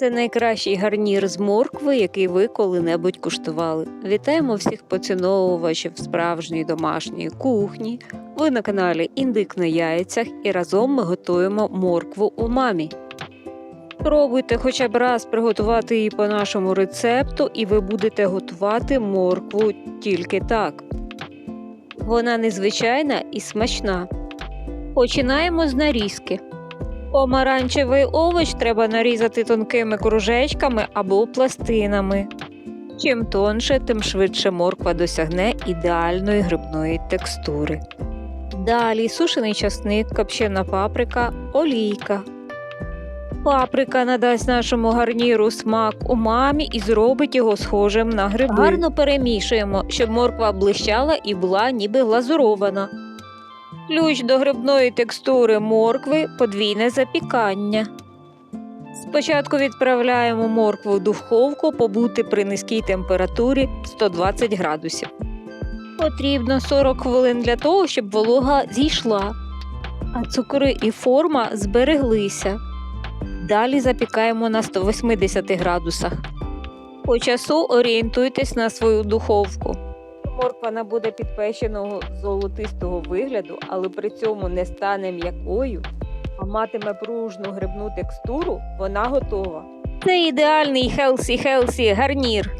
Це найкращий гарнір з моркви, який ви коли-небудь куштували. Вітаємо всіх поціновувачів справжньої домашньої кухні. Ви на каналі Індик на яйцях і разом ми готуємо моркву у мамі. Спробуйте хоча б раз приготувати її по нашому рецепту, і ви будете готувати моркву тільки так. Вона незвичайна і смачна. Починаємо з нарізки. Помаранчевий овоч треба нарізати тонкими кружечками або пластинами. Чим тонше, тим швидше морква досягне ідеальної грибної текстури. Далі сушений часник, копчена паприка, олійка. Паприка надасть нашому гарніру смак у мамі і зробить його схожим на гриби. Гарно перемішуємо, щоб морква блищала і була ніби глазурована. Ключ до грибної текстури моркви подвійне запікання. Спочатку відправляємо моркву в духовку побути при низькій температурі 120 градусів. Потрібно 40 хвилин для того, щоб волога зійшла, а цукри і форма збереглися. Далі запікаємо на 180 градусах. По часу орієнтуйтесь на свою духовку. Морква набуде підпеченого золотистого вигляду, але при цьому не стане м'якою, а матиме пружну грибну текстуру, вона готова. Це ідеальний хелсі-хелсі гарнір.